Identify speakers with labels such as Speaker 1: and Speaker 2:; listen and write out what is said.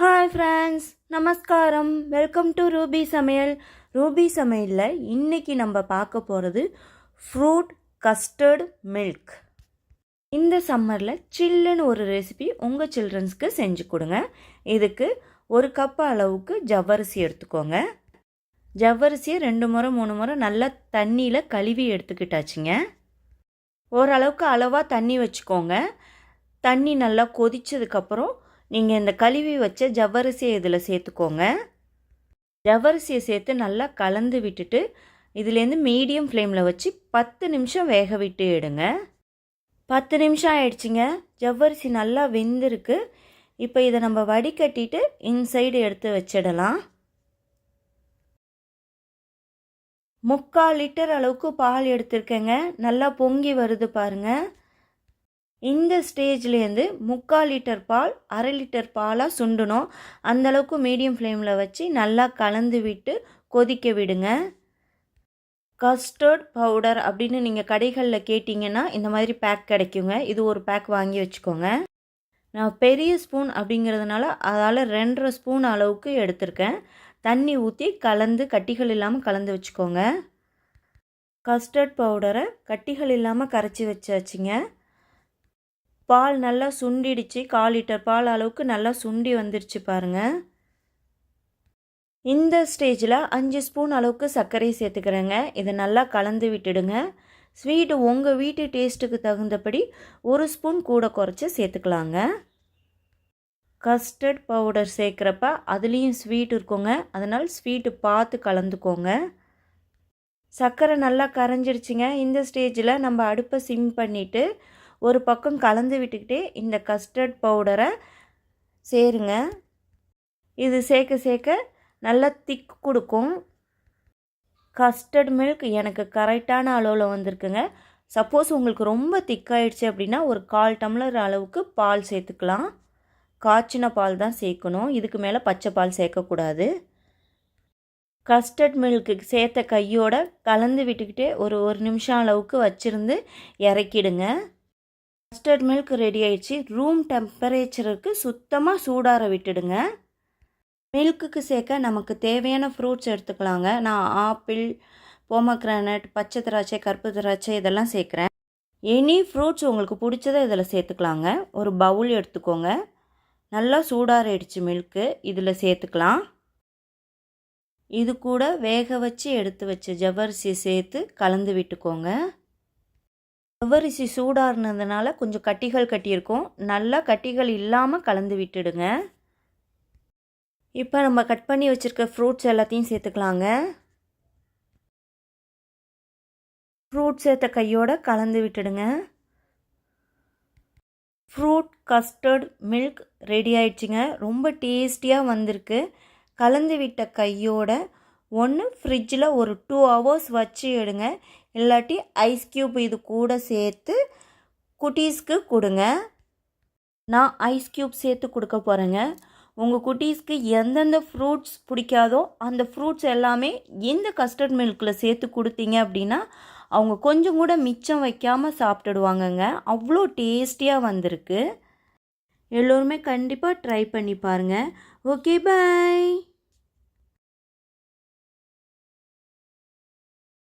Speaker 1: Hi friends நமஸ்காரம் welcome to Ruby சமையல் Ruby சமையலில் இன்றைக்கி நம்ம பார்க்க போகிறது ஃப்ரூட் கஸ்டர்ட் மில்க் இந்த சம்மரில் சில்லுன்னு ஒரு ரெசிபி உங்கள் சில்ட்ரன்ஸ்க்கு செஞ்சு கொடுங்க. இதுக்கு ஒரு கப் அளவுக்கு ஜவ்வரிசி எடுத்துக்கோங்க. ஜவ்வரிசியை ரெண்டு முறை மூணு முறை நல்லா தண்ணியில் கழுவி எடுத்துக்கிட்டாச்சுங்க. ஓரளவுக்கு அளவாக தண்ணி வச்சுக்கோங்க. தண்ணி நல்லா கொதிச்சதுக்கப்புறம் நீங்கள் இந்த கழுவி வச்ச ஜவ்வரிசியை இதில் சேர்த்துக்கோங்க. ஜவ்வரிசியை சேர்த்து நல்லா கலந்து விட்டுட்டு இதுலேருந்து மீடியம் ஃப்ளேமில் வச்சு பத்து நிமிஷம் வேக விட்டு எடுங்க. பத்து நிமிஷம் ஆயிடுச்சுங்க. ஜவ்வரிசி நல்லா வெந்திருக்கு. இப்போ இதை நம்ம வடிகட்டிட்டு இன்சைடு எடுத்து வச்சிடலாம். முக்கால் லிட்டர் அளவுக்கு பால் எடுத்திருக்கேங்க. நல்லா பொங்கி வருது பாருங்கள் இந்த ஸ்டேஜ்லேருந்து முக்கால் லிட்டர் பால் அரை லிட்டர் பாலாக சுண்டணும். அந்தளவுக்கு மீடியம் ஃப்ளேமில் வச்சு நல்லா கலந்து விட்டு கொதிக்க விடுங்க. கஸ்டர்ட் பவுடர் அப்படின்னு நீங்கள் கடைகளில் கேட்டிங்கன்னா இந்த மாதிரி பேக் கிடைக்குங்க. இது ஒரு பேக் வாங்கி வச்சுக்கோங்க. நான் பெரிய ஸ்பூன் அப்படிங்கிறதுனால அதால் ரெண்டரை ஸ்பூன் அளவுக்கு எடுத்திருக்கேன். தண்ணி ஊற்றி கலந்து கட்டிகள் இல்லாமல் கலந்து வச்சுக்கோங்க. கஸ்டர்ட் பவுடரை கட்டிகள் இல்லாமல் கரைச்சி வச்சாச்சுங்க. பால் நல்லா சுண்டிடுச்சு. கால் லிட்டர் பால் அளவுக்கு நல்லா சுண்டி வந்துருச்சு பாருங்கள் இந்த ஸ்டேஜில் அஞ்சு ஸ்பூன் அளவுக்கு சர்க்கரை சேர்த்துக்கிறேங்க. இதை நல்லா கலந்து விட்டுடுங்க. ஸ்வீட்டு உங்கள் வீட்டு டேஸ்ட்டுக்கு தகுந்தபடி ஒரு ஸ்பூன் கூட குறைச்சி சேர்த்துக்கலாங்க. கஸ்டர்ட் பவுடர் சேர்க்குறப்ப அதுலேயும் ஸ்வீட் இருக்குங்க. அதனால் ஸ்வீட்டு பார்த்து கலந்துக்கோங்க. சர்க்கரை நல்லா கரைஞ்சிடுச்சிங்க இந்த ஸ்டேஜில் நம்ம அடுப்பை சிம் பண்ணிவிட்டு ஒரு பக்கம் கலந்து விட்டுக்கிட்டே இந்த கஸ்டர்ட் பவுடரை சேருங்க. இது சேர்க்க சேர்க்க நல்லா திக் கொடுக்கும். கஸ்டர்ட் மில்க் எனக்கு கரெக்டான அளவில் வந்திருக்குங்க. சப்போஸ் உங்களுக்கு ரொம்ப திக்காயிடுச்சு அப்படின்னா ஒரு கால் டம்ளர் அளவுக்கு பால் சேர்த்துக்கலாம். காய்ச்சின பால் தான் சேர்க்கணும். இதுக்கு மேலே பச்சை பால் சேர்க்கக்கூடாது கஸ்டர்ட் மில்க்கு சேர்த்த கையோட கலந்து விட்டுக்கிட்டே ஒரு ஒரு நிமிஷம் அளவுக்கு வச்சுருந்து இறக்கிடுங்க. கஸ்டர்ட் மில்க் ரெடி ஆயிடுச்சு. ரூம் டெம்பரேச்சருக்கு சுத்தமாக சூடார விட்டுடுங்க. மில்க்குக்கு சேர்க்க நமக்கு தேவையான ஃப்ரூட்ஸ் எடுத்துக்கலாங்க. நான் ஆப்பிள் போமக்ரானட் பச்சை திராட்சை கருப்பு திராட்சை இதெல்லாம் சேர்க்குறேன். எனி ஃப்ரூட்ஸ் உங்களுக்கு பிடிச்சதை இதில் சேர்த்துக்கலாங்க. ஒரு பவுல் எடுத்துக்கோங்க. நல்லா சூடாறிடுச்சு மில்க்கு இதில் சேர்த்துக்கலாம். இது கூட வேக வச்சு எடுத்து வச்ச ஜவ்வரிசி சேர்த்து கலந்து விட்டுக்கோங்க. ஜவ்வரிசி சூடாருனதுனால கொஞ்சம் கட்டிகள் கட்டியிருக்கும். நல்லா கட்டிகள் இல்லாமல் கலந்து விட்டுடுங்க. இப்போ நம்ம கட் பண்ணி வச்சுருக்க ஃப்ரூட்ஸ் எல்லாத்தையும் சேர்த்துக்கலாங்க. ஃப்ரூட் சேர்த்த கையோட கலந்து விட்டுடுங்க. ஃப்ரூட் கஸ்டர்ட் மில்க் ரெடி ஆயிடுச்சுங்க. ரொம்ப டேஸ்டியாக வந்திருக்கு. கலந்து விட்ட கையோட ஒன்று ஃப்ரிட்ஜில் ஒரு டூ ஹவர்ஸ் வச்சு எடுங்க. இல்லாட்டி ஐஸ் க்யூப் இது கூட சேர்த்து குட்டீஸ்க்கு கொடுங்க. நான் ஐஸ் க்யூப் சேர்த்து கொடுக்க போகிறேங்க உங்கள் குட்டீஸ்க்கு எந்தெந்த ஃப்ரூட்ஸ் பிடிக்காதோ அந்த ஃப்ரூட்ஸ் எல்லாமே இந்த கஸ்டர்ட் மில்கில் சேர்த்து கொடுத்தீங்க அப்படின்னா அவங்க கொஞ்சம் கூட மிச்சம் வைக்காமல் சாப்பிட்டுடுவாங்கங்க. அவ்வளோ டேஸ்டியாக வந்திருக்கு. எல்லோருமே கண்டிப்பாக ட்ரை பண்ணி பாருங்கள் ஓகே பாய்